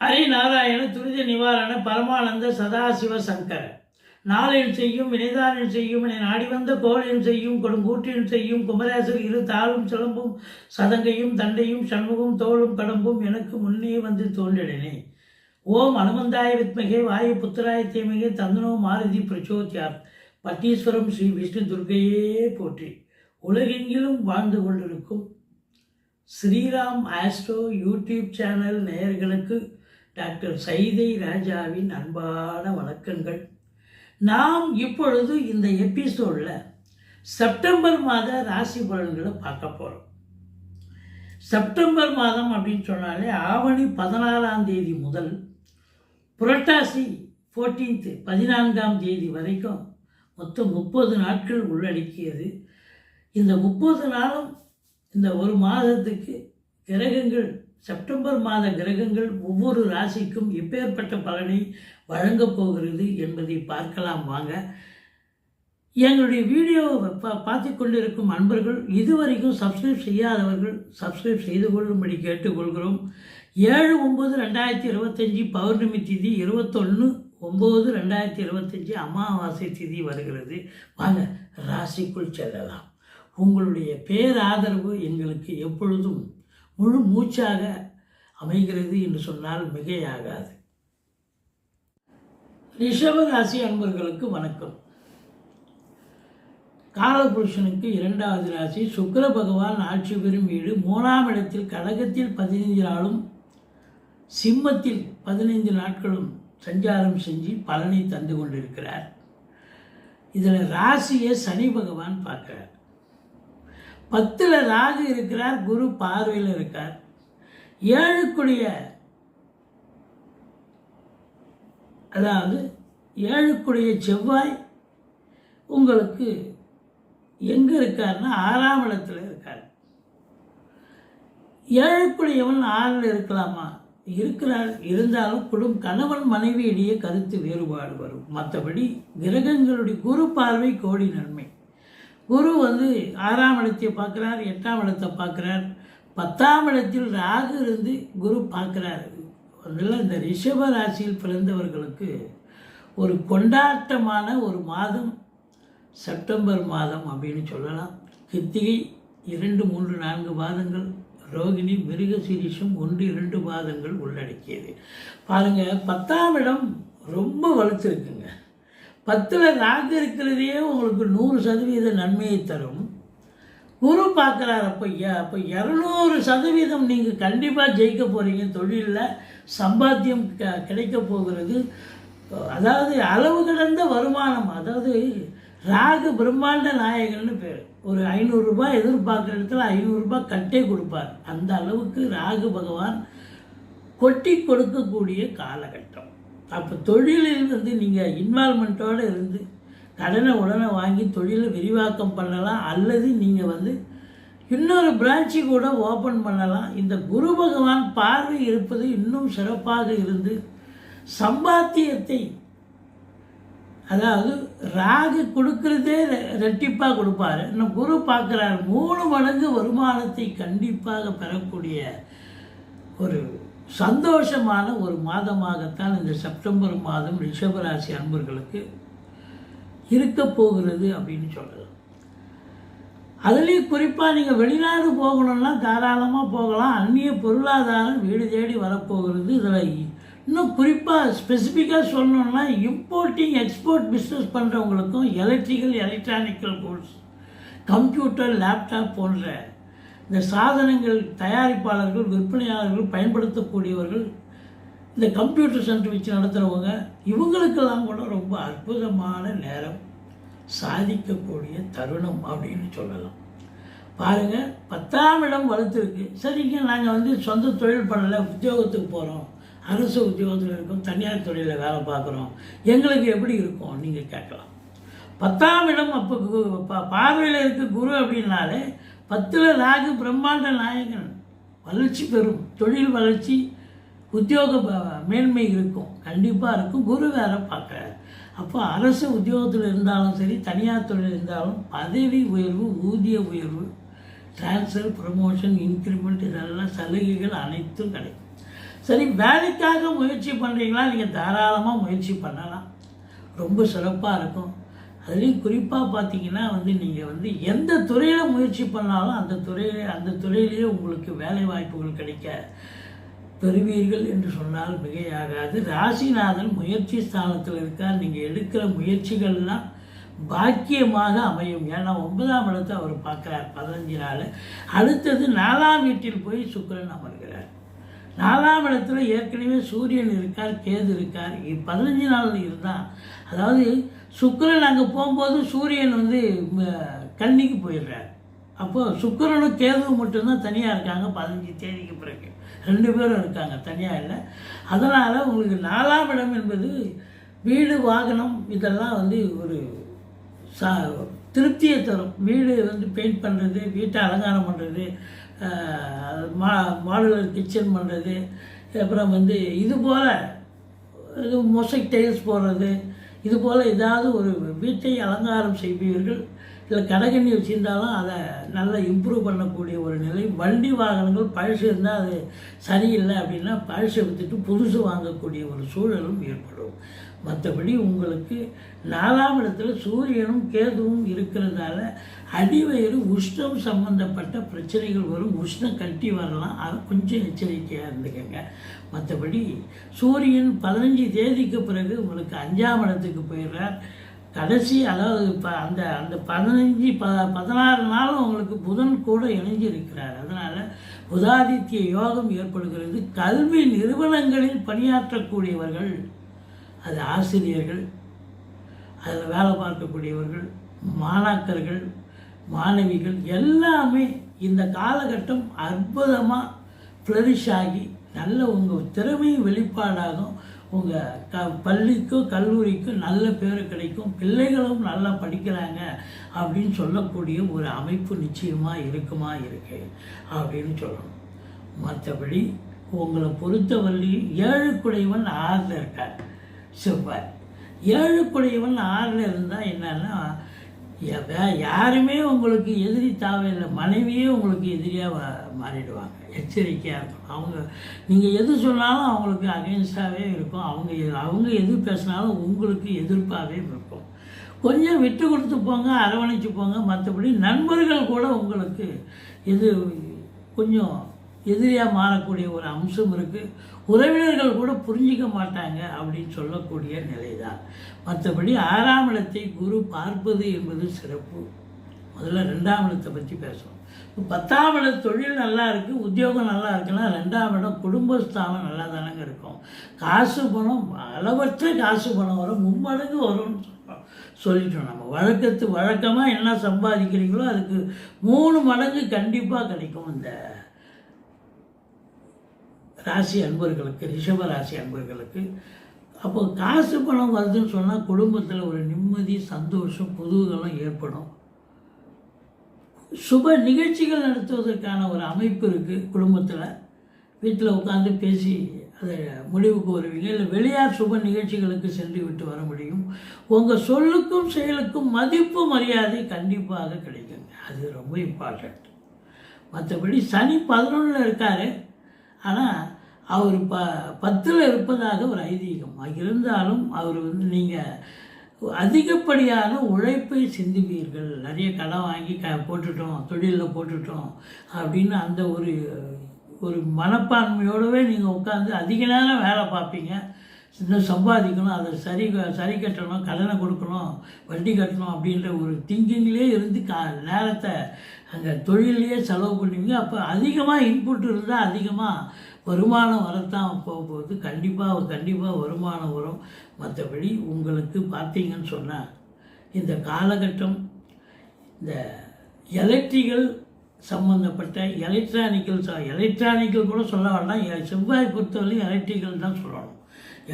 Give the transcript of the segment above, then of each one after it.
ஹரிநாராயண துரித நிவாரண பரமானந்த சதாசிவ சங்கர. நாளில் செய்யும் வினைதானில் செய்யும் என நாடி வந்த கோளில் செய்யும் கொடுங்கூற்றில் செய்யும் குமரேசர் இரு தாளும் சிலம்பும் சதங்கையும் தண்டையும் சண்முகம் தோளும் கடம்பும் எனக்கு முன்னே வந்து தோன்றினே ஓம் அனுமந்தாய வித்மகே வாயு புத்திராய தீமகே தந்தனோ மாருதி பிரச்சோத்யார் பட்டீஸ்வரம் ஸ்ரீ விஷ்ணு துர்க்கையே போற்றி. உலகெங்கிலும் வாழ்ந்து கொண்டிருக்கும் ஸ்ரீராம் ஆஸ்ட்ரோ யூடியூப் சேனல் நேயர்களுக்கு டாக்டர் சைதை ராஜாவின் அன்பான வணக்கங்கள். நாம் இப்பொழுது இந்த எபிசோடில் செப்டம்பர் மாத ராசி பலன்களை பார்க்க போகிறோம் செப்டம்பர் மாதம் அப்படின்னு சொன்னாலே ஆவணி பதினாலாம் தேதி முதல் புரட்டாசி ஃபோர்டீன்த்து பதினான்காம் தேதி வரைக்கும் மொத்தம் முப்பது நாட்கள் உள்ளடக்கியது. இந்த முப்பது நாளும் இந்த ஒரு மாதத்துக்கு கிரகங்கள் செப்டம்பர் மாத கிரகங்கள் ஒவ்வொரு ராசிக்கும் எப்பேற்பட்ட பலனை வழங்கப் போகிறது என்பதை பார்க்கலாம் வாங்க. எங்களுடைய வீடியோவை பா பார்த்து கொண்டிருக்கும் அன்பர்கள் இதுவரைக்கும் சப்ஸ்கிரைப் செய்யாதவர்கள் சப்ஸ்கிரைப் செய்து கொள்ளும்படி கேட்டுக்கொள்கிறோம். ஏழு ஒம்பது ரெண்டாயிரத்தி இருபத்தஞ்சி பௌர்ணமி திதி இருபத்தொன்று ஒம்பது ரெண்டாயிரத்தி இருபத்தஞ்சி அமாவாசை திதி வருகிறது. வாங்க ராசிக்குள் செல்லலாம். உங்களுடைய பேராதரவு எங்களுக்கு எப்பொழுதும் முழு மூச்சாக அமைகிறது என்று சொன்னால் மிகையாகாது. ரிஷபராசி அன்பர்களுக்கு வணக்கம். காலபுருஷனுக்கு இரண்டாவது ராசி. சுக்கர பகவான் ஆட்சி பெறும் வீடு. மூணாம் இடத்தில் கடகத்தில் பதினைந்து நாளும் சிம்மத்தில் பதினைந்து நாட்களும் சஞ்சாரம் செஞ்சு பலனை தந்து கொண்டிருக்கிறார். இதில் ராசியை சனி பகவான் பார்க்கிறார். பத்தில் ராகு இருக்கிறார் குரு பார்வையில் இருக்கார். ஏழுக்குடிய அதாவது ஏழுக்குடிய செவ்வாய் உங்களுக்கு எங்கே இருக்காருன்னா ஆறாம் இடத்துல இருக்கார். ஏழுக்குடியவன் ஆறில் இருக்கலாமா? இருக்கிறார். இருந்தாலும் குடும் கணவன் மனைவியிடையே கருத்து வேறுபாடு வரும். மற்றபடி கிரகங்களுடைய குரு பார்வை கோடி நன்மை. குரு வந்து ஆறாம் இடத்தை பார்க்குறார் எட்டாம் இடத்தை பார்க்குறார். பத்தாம் இடத்தில் ராகு இருந்து குரு பார்க்குறார். அதனால் இந்த ரிஷப ராசியில் பிறந்தவர்களுக்கு ஒரு கொண்டாட்டமான ஒரு மாதம் செப்டம்பர் மாதம் அப்படின்னு சொல்லலாம். கித்திகை இரண்டு மூன்று நான்கு மாதங்கள் ரோகிணி மிருகசீரிஷம் ஒன்று இரண்டு மாதங்கள் உள்ளடக்கியது. பாருங்கள் பத்தாம் இடம் ரொம்ப வலுத்திருக்குங்க. பத்தில் நான்கு இருக்கிறதே உங்களுக்கு நூறு சதவீத நன்மையை தரும். குரு பார்க்குறாரு அப்போ அப்போ இரநூறு சதவீதம் நீங்கள் கண்டிப்பாக ஜெயிக்க போகிறீங்க தொழிலில் சம்பாத்தியம் க கிடைக்க போகிறது. அதாவது அளவு கடந்த வருமானம் அதாவது ராகு பிரம்மாண்ட நாயகன்னு பேர். ஒரு ஐநூறுரூபா எதிர்பார்க்குற இடத்துல ஐநூறுரூபா கட்டே கொடுப்பார். அந்த அளவுக்கு ராகு பகவான் கொட்டி கொடுக்கக்கூடிய காலகட்டம். அப்போ தொழிலில் வந்து நீங்கள் இன்வால்மெண்ட்டோடு இருந்து கடனை உடனே வாங்கி தொழிலை விரிவாக்கம் பண்ணலாம் அல்லது நீங்கள் வந்து இன்னொரு பிரான்ச்சு கூட ஓப்பன் பண்ணலாம். இந்த குரு பகவான் பார்வை இருப்பது இன்னும் சிறப்பாக இருந்து சம்பாத்தியத்தை அதாவது ராகு கொடுக்கறதே ரெட்டிப்பாக கொடுப்பாரு. இன்னும் குரு பார்க்குறாரு. மூணு மடங்கு வருமானத்தை கண்டிப்பாக பெறக்கூடிய ஒரு சந்தோஷமான ஒரு மாதமாகத்தான் இந்த செப்டம்பர் மாதம் ரிஷபராசி அன்பர்களுக்கு இருக்க போகிறது அப்படின்னு சொல்லலாம் அதுலேயும் குறிப்பாக நீங்கள் வெளிநாடு போகணும்னா தாராளமாக போகலாம். அந்நிய பொருளாதாரம் வீடு தேடி வரப்போகிறது. இதில் இன்னும் குறிப்பாக ஸ்பெசிஃபிக்காக சொல்லணும்னா importing export business பண்ணுறவங்களுக்கும் electrical electronical course computer laptop போன்ற இந்த சாதனங்கள் தயாரிப்பாளர்கள் விற்பனையாளர்கள் பயன்படுத்தக்கூடியவர்கள் இந்த கம்ப்யூட்டர் சென்டர் வச்சு நடத்துகிறவங்க இவங்களுக்கெல்லாம் கூட ரொம்ப அற்புதமான நேரம் சாதிக்கக்கூடிய தருணம் அப்படின்னு சொல்லலாம். பாருங்கள் பத்தாம் இடம் வளர்த்துருக்கு சரிங்க நாங்கள் வந்து சொந்த தொழில் பண்ணலை உத்தியோகத்துக்கு போகிறோம் அரசு உத்தியோகத்தில் இருக்கோம் தனியார் தொழிலில் வேலை பார்க்குறோம். எங்களுக்கு எப்படி இருக்கும் நீங்கள் கேட்கலாம். பத்தாம் இடம் அப்போ பார்வையில் இருக்க குரு அப்படின்னாலே பத்தில் ராகு பிரம்மாண்ட நாயகன். வளர்ச்சி பெறும். தொழில் வளர்ச்சி உத்தியோக மேன்மை இருக்கும். கண்டிப்பாக இருக்கும். குரு வேற பார்க்குறாரு. அப்போ அரசு உத்தியோகத்தில் இருந்தாலும் சரி தனியார் தொழில் இருந்தாலும் பதவி உயர்வு ஊதிய உயர்வு ட்ரான்ஸ்ஃபர் ப்ரமோஷன் இன்க்ரிமெண்ட் இதெல்லாம் சலுகைகள் அனைத்தும் கிடைக்கும். சரி வேலைக்காக முயற்சி பண்ணுறீங்களா நீங்கள் தாராளமாக முயற்சி பண்ணலாம். ரொம்ப சிறப்பாக இருக்கும். அதுலேயும் குறிப்பாக பார்த்தீங்கன்னா வந்து நீங்கள் வந்து எந்த துறையில் முயற்சி பண்ணாலும் அந்த துறையிலே அந்த துறையிலேயே உங்களுக்கு வேலை வாய்ப்புகள் கிடைக்க பெறுவீர்கள் என்று சொன்னால் மிகையாகாது. ராசிநாதன் முயற்சி ஸ்தானத்தில் இருக்கார். நீங்கள் எடுக்கிற முயற்சிகள்லாம் பாக்கியமாக அமையும். ஏன்னா ஒன்பதாம் இடத்தை அவர் பார்க்குறார் பதினஞ்சு நாள் அடுத்தது நாலாம் வீட்டில் போய் சுக்கிரன் அமர்கிறார். நாலாம் இடத்துல ஏற்கனவே சூரியன் இருக்கார் கேது இருக்கார். பதினஞ்சு நாள் இருந்தால் அதாவது சுக்கிரன் அங்கே போகும்போது சூரியன் வந்து கன்னிக்கு போயிடுறார். அப்போது சுக்கரனும் கேதுவும் மட்டும்தான் தனியாக இருக்காங்க. பதினஞ்சு தேதிக்கு பிறகு ரெண்டு பேரும் இருக்காங்க தனியாக இல்லை. அதனால் உங்களுக்கு நாலாம் இடம் என்பது வீடு வாகனம் இதெல்லாம் வந்து ஒரு சா திருப்தியை தரும். வீடு வந்து பெயிண்ட் பண்ணுறது வீட்டை அலங்காரம் பண்ணுறது மா மாடுலர் கிச்சன் பண்ணுறது அப்புறம் வந்து இது போல் இது மொசைக் டைல்ஸ் போடுறது இது போல் ஏதாவது ஒரு வீட்டை அலங்காரம் செய்பவர்கள் இல்லை கடைகண்ணி வச்சுருந்தாலும் அதை நல்லா இம்ப்ரூவ் பண்ணக்கூடிய ஒரு நிலை. வண்டி வாகனங்கள் பழசு இருந்தால் அது சரியில்லை அப்படின்னா பழசை விற்றுட்டு புதுசு வாங்கக்கூடிய ஒரு சூழலும் ஏற்படும். மற்றபடி உங்களுக்கு நாலாம் இடத்துல சூரியனும் கேதுவும் இருக்கிறதால அடிவயிறு உஷ்ணம் சம்பந்தப்பட்ட பிரச்சனைகள் வரும். உஷ்ணம் கட்டி வரலாம். அது கொஞ்சம் எச்சரிக்கையாக இருந்துக்கங்க. மற்றபடி சூரியன் பதினஞ்சு தேதிக்கு பிறகு உங்களுக்கு அஞ்சாம் இடத்துக்கு போயிடுறார். கடைசி அதாவது இப்போ அந்த அந்த பதினஞ்சு ப பதினாறு நாளும் உங்களுக்கு புதன் கூட இணைஞ்சிருக்கிறார். அதனால் புதாதித்ய யோகம் ஏற்படுகிறது. கல்வி நிறுவனங்களில் பணியாற்றக்கூடியவர்கள் அது ஆசிரியர்கள் அதில் வேலை பார்க்கக்கூடியவர்கள் மாணாக்கர்கள் மாணவிகள் எல்லாமே இந்த காலகட்டம் அற்புதமாக ஃப்ளரிஷ் ஆகி நல்ல உங்கள் திறமையும் வெளிப்பாடாகும். உங்கள் க பள்ளிக்கும் கல்லூரிக்கும் நல்ல பேர் கிடைக்கும் பிள்ளைகளும் நல்லா படிக்கிறாங்க அப்படின்னு சொல்லக்கூடிய ஒரு அமைப்பு நிச்சயமாக இருக்குமா இருக்கு அப்படின்னு சொல்லணும். மற்றபடி உங்களை பொறுத்தவரையிலும் ஏழுக்குடையவன் ஆறில் இருக்கார். செவ்வாய். ஏழுக்குடையவன் ஆறில் இருந்தால் என்னென்னா யாருமே உங்களுக்கு எதிரி தேவையில்லை. மனைவியே உங்களுக்கு எதிரியாக மாறிடுவாங்க. எச்சரிக்கையாக இருக்கும் அவங்க நீங்கள் எது சொன்னாலும் அவங்களுக்கு அகேன்ஸ்டாகவே இருக்கும். அவங்க அவங்க எது பேசினாலும் உங்களுக்கு எதிர்ப்பாகவே இருக்கும். கொஞ்சம் விட்டு கொடுத்து போங்க அரவணைச்சு போங்க. மற்றபடி நண்பர்கள் கூட உங்களுக்கு எது கொஞ்சம் எதிரியாக மாறக்கூடிய ஒரு அம்சம் இருக்குது உறவினர்கள் கூட புரிஞ்சிக்க மாட்டாங்க அப்படின்னு சொல்லக்கூடிய நிலை தான் மற்றபடி ஆறாம் இடத்தை குரு பார்ப்பது என்பது சிறப்பு. முதல்ல ரெண்டாம் இடத்தை பற்றி பேசுவோம். இப்போ பத்தாம் இடம் தொழில் நல்லா இருக்குது உத்தியோகம் நல்லா இருக்குன்னா ரெண்டாம் இடம் குடும்பஸ்தானம் நல்லா தானங்க இருக்கும். காசு பணம் அளவற்ற காசு பணம் வரும் மும்மடங்கு வரும்னு சொல்றோம். சொல்லிட்டோம் நம்ம. வழக்கத்து வழக்கமாக என்ன சம்பாதிக்கிறீங்களோ அதுக்கு மூணு மடங்கு கண்டிப்பாக கிடைக்கும் இந்த ராசி அன்பர்களுக்கு ரிஷப ராசி அன்பர்களுக்கு. அப்போ காசு பணம் வருதுன்னு சொன்னால் குடும்பத்தில் ஒரு நிம்மதி சந்தோஷம் புதுகலம் ஏற்படும். சுப நிகழ்ச்சிகள் நடத்துவதற்கான ஒரு அமைப்பு இருக்குது குடும்பத்தில். வீட்டில் உட்காந்து பேசி அதை முடிவுக்கு வருவீங்க. இல்லை வெளியார் சுப நிகழ்ச்சிகளுக்கு சென்று விட்டு வர முடியும். உங்கள் சொல்லுக்கும் செயலுக்கும் மதிப்பு மரியாதை கண்டிப்பாக கிடைக்குங்க. அது ரொம்ப இம்பார்ட்டண்ட் மற்றபடி சனி பதினொன்றில் இருக்கார். ஆனால் அவர் ப பத்தில் இருப்பதாக ஒரு ஐதீகம். இருந்தாலும் அவர் வந்து நீங்கள் அதிகப்படியான உழைப்பை சிந்துவீர்கள் நிறைய கடன் வாங்கி க போட்டுட்டோம் தொழிலில் போட்டுட்டோம் அப்படின்னு அந்த ஒரு ஒரு மனப்பான்மையோடவே நீங்கள் உட்காந்து அதிக நேரம் வேலை பார்ப்பீங்க. இன்னும் சம்பாதிக்கணும் அதை சரி சரி கட்டணும் கடனை கொடுக்கணும் வட்டி கட்டணும் அப்படின்ற ஒரு திங்கிங்லேயே இருந்து கா நேரத்தை அங்கே தொழிலையே செலவு பண்ணுவீங்க. அப்போ அதிகமாக இன்புட் இருந்தால் அதிகமாக வருமானம் வரத்தான் போக போகுது. கண்டிப்பாக கண்டிப்பாக வருமானம் வரும். மற்றபடி உங்களுக்கு பார்த்தீங்கன்னு சொன்னால் இந்த காலகட்டம் இந்த எலக்ட்ரிக்கல் சம்மந்தப்பட்ட எலக்ட்ரானிக்கல் எலக்ட்ரானிக்கல் கூட சொல்ல வேண்டாம். செவ்வாய் பொறுத்தவரையும் எலக்ட்ரிக்கல் தான் சொல்லணும்.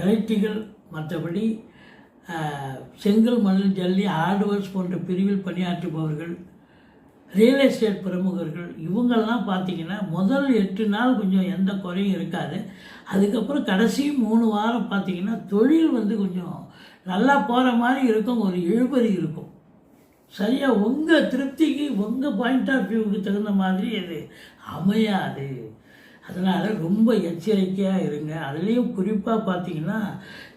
எலக்ட்ரிக்கல் மற்றபடி செங்கல் மணல் ஜல்லி ஹார்ட்வேர்ஸ் போன்ற பிரிவில் பணியாற்றுபவர்கள் ரியல் எஸ்டேட் பிரமுகர்கள் இவங்கெல்லாம் பார்த்தீங்கன்னா முதல் எட்டு நாள் கொஞ்சம் எந்த குறையும் இருக்காது. அதுக்கப்புறம் கடைசி மூணு வாரம் பார்த்தீங்கன்னா தொழில் வந்து கொஞ்சம் நல்லா போகிற மாதிரி இருக்கும் ஒரு இழுபறி இருக்கும். சரியாக உங்கள் திருப்திக்கு உங்கள் பாயிண்ட் ஆஃப் வியூவுக்கு தகுந்த மாதிரி அது அமையாது. அதனால் ரொம்ப எச்சரிக்கையாக இருங்க. அதுலேயும் குறிப்பாக பார்த்தீங்கன்னா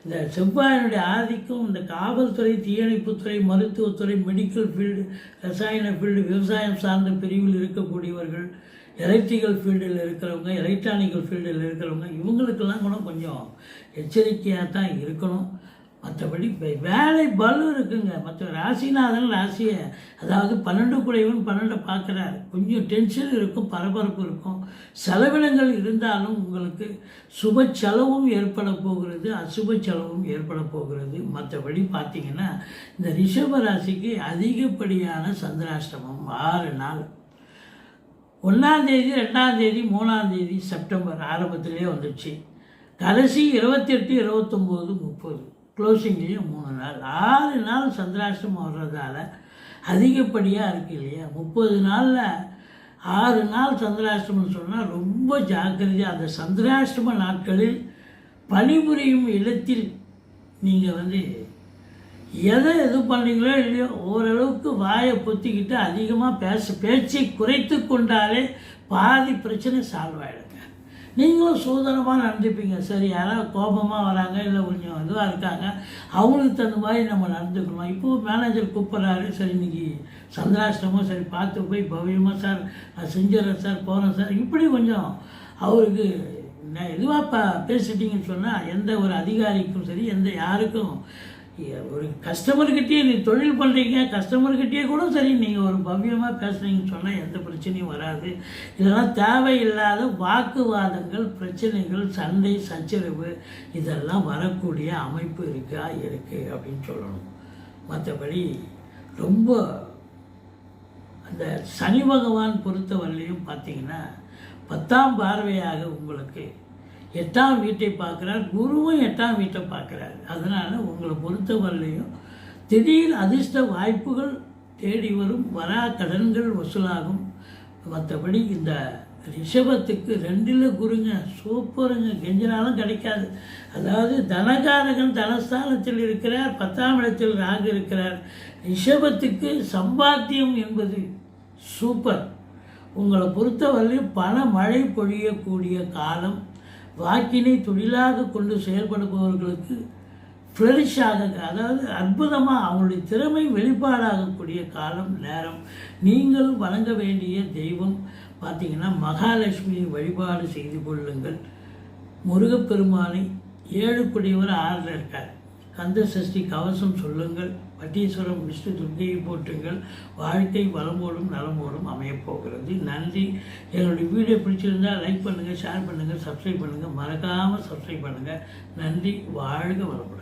இந்த செவ்வாயினுடைய ஆதிக்கம் இந்த காவல்துறை தீயணைப்புத்துறை மருத்துவத்துறை மெடிக்கல் ஃபீல்டு ரசாயன ஃபீல்டு விவசாயம் சார்ந்த பிரிவில் இருக்கக்கூடியவர்கள் எலக்ட்ரிக்கல் ஃபீல்டில் இருக்கிறவங்க எலக்ட்ரானிக்கல் ஃபீல்டில் இருக்கிறவங்க இவங்களுக்கெல்லாம் கூட கொஞ்சம் எச்சரிக்கையாக தான் இருக்கணும். மற்றபடி வேலை பலு இருக்குங்க. மற்ற ராசிநாதன் ராசியை அதாவது பன்னெண்டு குறைவன் பன்னெண்டை பார்க்குறாரு. கொஞ்சம் டென்ஷன் இருக்கும் பரபரப்பு இருக்கும். செலவினங்கள் இருந்தாலும் உங்களுக்கு சுப செலவும் ஏற்பட போகிறது அசுப செலவும் ஏற்பட போகிறது. மற்றபடி பார்த்தீங்கன்னா இந்த ரிஷப ராசிக்கு அதிகப்படியான சந்திராஷ்டமம் ஆறு நாள். ஒன்றாந்தேதி ரெண்டாந்தேதி மூணாந்தேதி செப்டம்பர் ஆரம்பத்திலே வந்துச்சு கடைசி இருபத்தெட்டு இருபத்தொம்போது முப்பது. க்ளோசிங்லேயும் மூணு நாள். ஆறு நாள் சந்திராஷ்டமம் வர்றதால அதிகப்படியாக இருக்கு இல்லையா? முப்பது நாளில் ஆறு நாள் சந்திராஷ்டமம்னு சொன்னால் ரொம்ப ஜாக்கிரதையாக அந்த சந்திராஷ்டம நாட்களில் பணிபுரியும் இடத்தில் நீங்கள் வந்து எதை இது பண்ணீங்களோ இல்லையோ ஓரளவுக்கு வாயை பொத்திக்கிட்டு அதிகமாக பேச பேச்சை குறைத்து கொண்டாலே பாதி பிரச்சனை சால்வ் ஆகிடும் நீங்களும் சூதனமாக நடந்துப்பீங்க. சரி யாராவது கோபமாக வராங்க இல்லை கொஞ்சம் இதுவாக இருக்காங்க அவங்களுக்கு தகுந்த மாதிரி நம்ம நடந்துக்கணும். இப்போ மேனேஜர் கூப்பிட்றாரு சரி இன்றைக்கி சந்திராஷ்டமும் சரி பார்த்து போய் பவியமாக சார் நான் செஞ்சிடறேன் சார் போகிறேன் சார். இப்படி கொஞ்சம் அவருக்கு நான் இதுவாக ப பேசிட்டீங்கன்னு சொன்னால் எந்த ஒரு அதிகாரிக்கும் சரி எந்த யாருக்கும் ஒரு கஸ்டமர்கிட்டயே நீ தொழில் பண்ணுறீங்க கஸ்டமர்கிட்டயே கூட சரி நீங்கள் ஒரு பவ்யமாக பேசுகிறீங்கன்னு சொன்னால் எந்த பிரச்சனையும் வராது. இதெல்லாம் தேவையில்லாத வாக்குவாதங்கள் பிரச்சனைகள் சண்டை சச்சரவு இதெல்லாம் வரக்கூடிய அமைப்பு இருக்கா இருக்குது அப்படின்னு சொல்லணும். மற்றபடி ரொம்ப அந்த சனி பகவான் பொறுத்தவரையிலையும் பார்த்தீங்கன்னா பத்தாம் பார்வையாக உங்களுக்கு எட்டாம் வீட்டை பார்க்குறார் குருவும் எட்டாம் வீட்டை பார்க்குறாரு. அதனால் உங்களை பொறுத்தவரையிலையும் திடீர் அதிர்ஷ்ட வாய்ப்புகள் தேடி வரும் வரா கடன்கள் வசூலாகும். மற்றபடி இந்த ரிஷபத்துக்கு ரெண்டில் குருங்க சூப்பருங்க கெஞ்சினாலும் கிடைக்காது. அதாவது தனகாரகன் தனஸ்தானத்தில் இருக்கிறார் பத்தாம் இடத்தில் ராகு இருக்கிறார். ரிஷபத்துக்கு சம்பாத்தியம் என்பது சூப்பர். உங்களை பொறுத்தவரையில் பண மழை பொழியக்கூடிய காலம். வாக்கினை தொழிலாக கொண்டு செயல்படுபவர்களுக்கு ஃப்ளரிஷ் அதாவது அற்புதமாக அவங்களுடைய திறமை வெளிப்பாடாகக்கூடிய காலம் நேரம். நீங்கள் வழங்க வேண்டிய தெய்வம் பார்த்தீங்கன்னா மகாலட்சுமியை வழிபாடு செய்து கொள்ளுங்கள். முருகப்பெருமானை ஏழு குடியவர் ஆறில் இருக்கார். கந்த சஷ்டி கவசம் சொல்லுங்கள் பட்டீஸ்வரம் விஷ்ணு துர்க்கையை போட்டுங்கள் வாழ்க்கை வளமோடும் நலமோடும் அமையப்போகிறது நன்றி. என்னுடைய வீடியோ பிடிச்சிருந்தா லைக் பண்ணுங்கள் ஷேர் பண்ணுங்கள் சப்ஸ்கிரைப் பண்ணுங்கள் மறக்காமல் சப்ஸ்கிரைப் பண்ணுங்கள் நன்றி. வாழ்க வளமுடன்.